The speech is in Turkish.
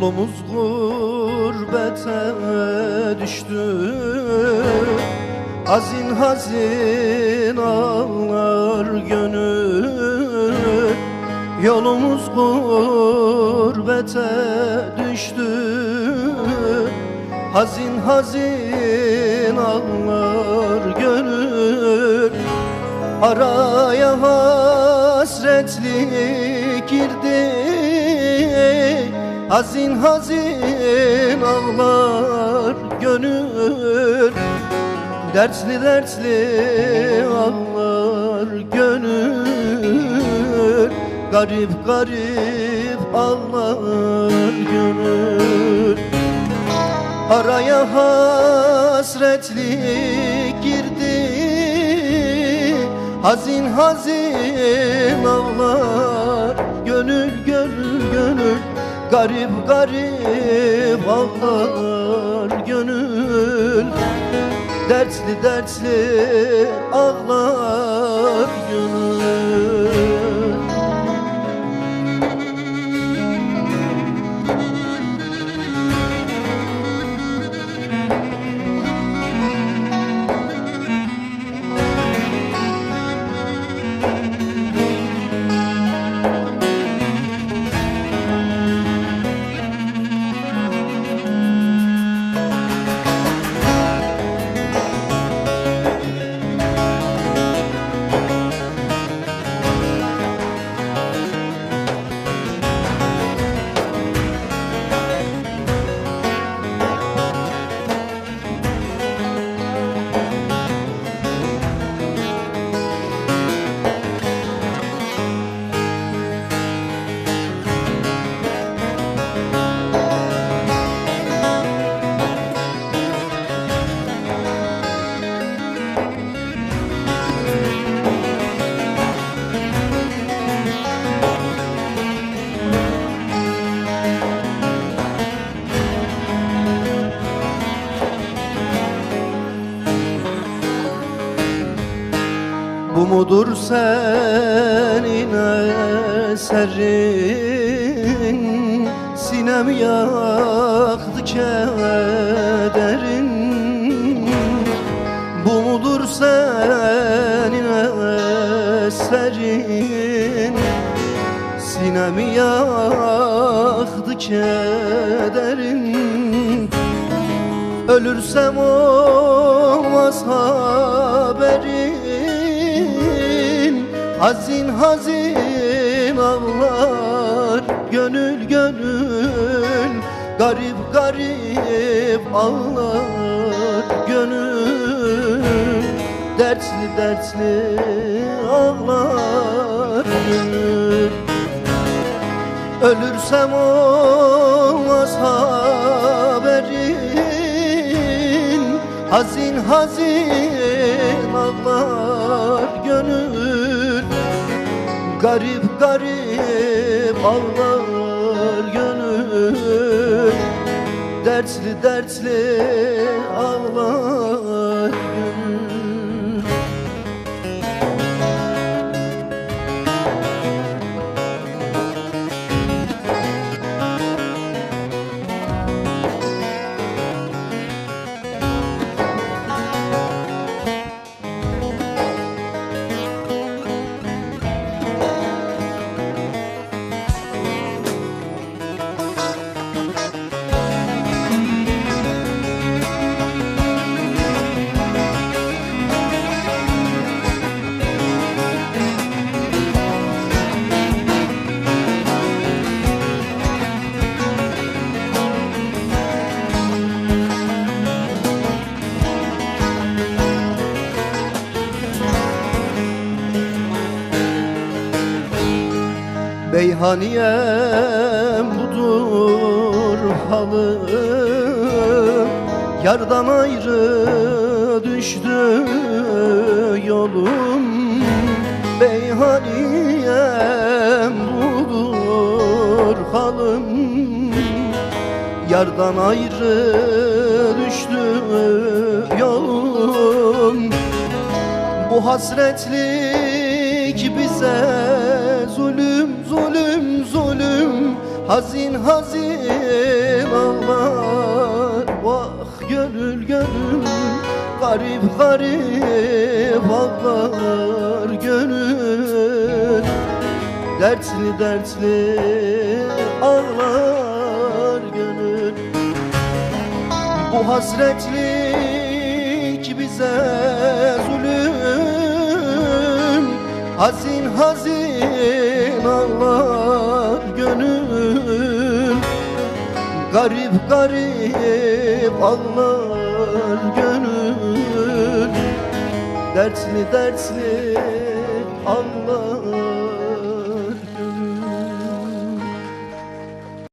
Yolumuz gurbete düştü. Hazin hazin ağlar gönül. Yolumuz gurbete düştü. Hazin hazin ağlar gönül. Araya hasretlik girdi Hazin hazin ağlar gönül. Dertli dertli ağlar gönül. Garip garip ağlar gönül. Araya hasretlik girdi. Hazin hazin ağlar Gönül gönül gönül Garip garip ağlar gönül. Dertli dertli ağlar mudur senin eserin Sinem yaktı kederin. Bu mudur senin eserin Sinemi yaktı kederin. Ölürsem olmaz haberin Hazin hazin ağlar gönül gönül Garip garip ağlar gönül. Dertli dertli ağlar gönül. Ölürsem olmaz haberin. Hazin hazin ağlar Garip garip ağlar gönül. Dertli dertli ağlar Meyhaniyem budur halım Yardan ayrı düştü yolum. Meyhaniyem budur halım. Yardan ayrı düştü yolum. Bu hasretlik bize zulüm zulüm zulüm. Hazin hazin ağlar Vah gönül gönül. Garip garip ağlar gönül. Dertli dertli ağlar gönül. Bu hasretlik bize zulüm. Hazin hazin Garip garip ağlar gönül. Dertli dertli ağlar